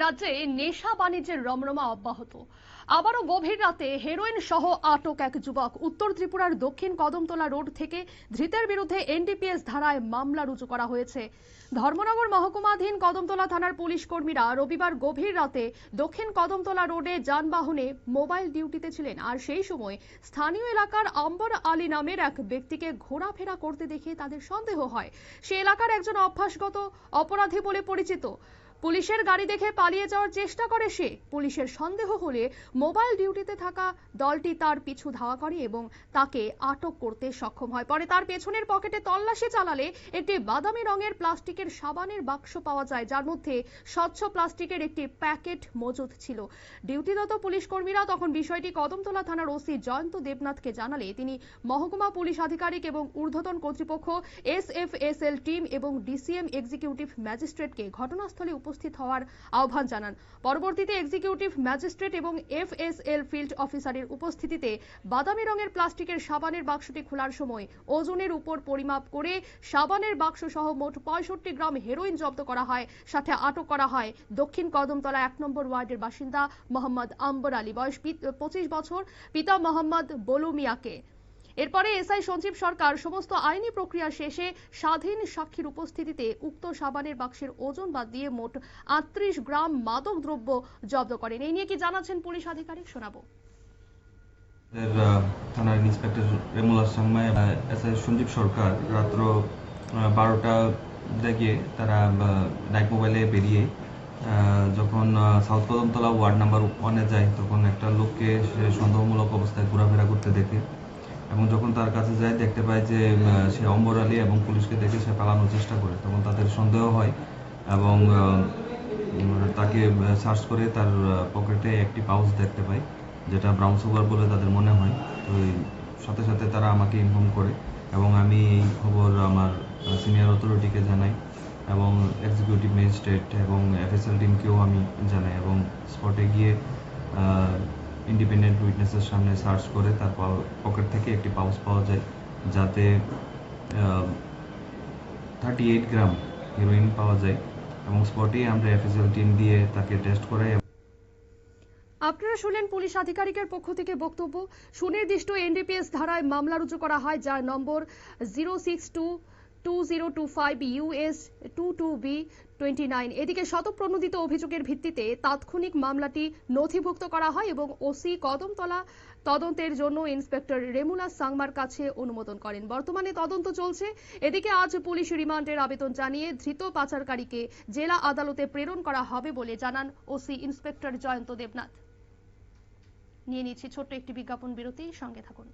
রাজ্যে নেশা বাণিজ্যের রমরমা অব্যাহত। আবারও গভীর রাতে হেরোইন সহ আটক এক যুবক উত্তর ত্রিপুরার দক্ষিণ কদমতলা রোড থেকে ধৃতের বিরুদ্ধে এনডিপিএস ধারায় মামলা রুজু করা হয়েছে। ধর্মনগর মহকুমাধীন কদমতলা থানার পুলিশ কর্মীরা রবিবার গভীর রাতে দক্ষিণ কদমতলা রোডে যানবাহনে মোবাইল ডিউটিতে ছিলেন আর সেই সময় স্থানীয় এলাকার আম্বর আলী নামের এক ব্যক্তিকে ঘোরাফেরা করতে দেখে তাদের সন্দেহ হয়। সে এলাকার একজন অভ্যাসগত অপরাধী বলে পরিচিত। পুলিশের গাড়ি দেখে পালিয়ে যাওয়ার চেষ্টা করে সে। পুলিশের সন্দেহ হলে মোবাইল ডিউটিতে থাকা দলটি তার পিছু ধাওয়া করে এবং তাকে আটক করতে সক্ষম হয়। পরে তার পেছনের পকেটে তল্লাশি চালালে একটি বাদামি রঙের প্লাস্টিকের সাবানের বাক্স পাওয়া যায়, যার মধ্যে স্বচ্ছ প্লাস্টিকের একটি প্যাকেট মজুদ ছিল। ডিউটিরত পুলিশ কর্মীরা তখন বিষয়টি কদমতলা থানার ওসি জয়ন্ত দেবনাথকে জানালে তিনি মহকুমা পুলিশ আধিকারিক এবং ঊর্ধ্বতন কর্তৃপক্ষ এসএফএসএল টিম এবং ডিসিএম এক্সিকিউটিভ ম্যাজিস্ট্রেটকে ঘটনাস্থলে উপস্থিত হওয়ার আহ্বান জানান। পরবর্তীতে এক্সিকিউটিভ ম্যাজিস্ট্রেট এবং এফএসএল ফিল্ড অফিসারের উপস্থিতিতে বাদামি রঙের প্লাস্টিকের সাবানের বাক্সটি খোলার সময় ওজনের উপর পরিমাপ করে সাবানের বাক্স সহ মোট পঁয়ষট্টি গ্রাম হেরোইন জব্দ করা হয়, সাথে আটক করা হয় দক্ষিণ কদমতলা এক নম্বর ওয়ার্ডের বাসিন্দা মোহাম্মদ আম্বর আলী। বয়স পঁচিশ বছর। পিতা মোহাম্মদ বলু মিয়াকে এরপরে এসআই সঞ্জীব সরকার সমস্ত আইনি প্রক্রিয়া শেষে স্বাধীন সাক্ষীর উপস্থিতিতে উক্ত সাবানের বাক্সের ওজন বাদ দিয়ে মোট আটত্রিশ গ্রাম মাদক দ্রব্য জব্দ করেন। এই নিয়ে কি জানাচ্ছেন পুলিশ আধিকারিক? শোনাবো। থানার ইন্সপেক্টর রেমুলার সাংমাই এসআই সঞ্জীব সরকার রাত্র বারোটা দিকে তারা নাইট মোবাইলে বেরিয়ে যখন সাউথ কদমতলা ওয়ার্ড নাম্বার ওয়ানে যায়, তখন একটা লোককে সন্দেহমূলক অবস্থায় ঘোরাফেরা করতে দেখে। এবং যখন তার কাছে যায়, দেখতে পায় যে সে অম্বর আলী এবং পুলিশকে দেখে সে পালানোর চেষ্টা করে, তখন তাদের সন্দেহ হয় এবং তাকে সার্চ করে তার পকেটে একটি পাউচ দেখতে পায়, যেটা ব্রাউন সুগার বলে তাদের মনে হয়। তো সাথে সাথে তারা আমাকে ইনফর্ম করে এবং আমি এই খবর আমার সিনিয়র অথরিটিকে জানাই এবং এক্সিকিউটিভ ম্যাজিস্ট্রেট এবং এফএসএল টিমকেও আমি জানাই এবং স্পটে গিয়ে ইন্ডিপেন্ডেন্ট উইটনেসের সামনে সার্চ করে তার পকেট থেকে একটি পাউচ পাওয়া যায়, যাতে থার্টি এইট গ্রাম হিরোইন পাওয়া যায় এবং স্পটেই আমরা এফএসএল টিম দিয়ে তাকে টেস্ট করাই আপনারা শুনলেন পুলিশ আধিকারিকের পক্ষ থেকে বক্তব্য। সুনির্দিষ্ট এনডিপিএস ধারায় মামলা রুজু করা হয়, যার নম্বর zero six two two zero two five US two two B twenty nine এদিকে শতপ্রণোদিত অভিযোগের ভিত্তিতে তাৎক্ষণিক মামলাটি নথিভুক্ত করা হয় এবং ওসি কদমতলা তদন্তের জন্য ইন্সপেক্টর রেমুলা সাংমার কাছে অনুমোদন করেন। বর্তমানে তদন্ত চলছে। এদিকে আজ পুলিশ রিমান্ডের আবেদন জানিয়ে ধৃত পাচারকারীকে জেলা আদালতে প্রেরণ করা হবে বলে জানান ওসি ইন্সপেক্টর জয়ন্ত দেবনাথ। নিয়ে নিচ্ছি ছোট্ট একটি বিজ্ঞাপন বিরতি। সঙ্গে থাকুন।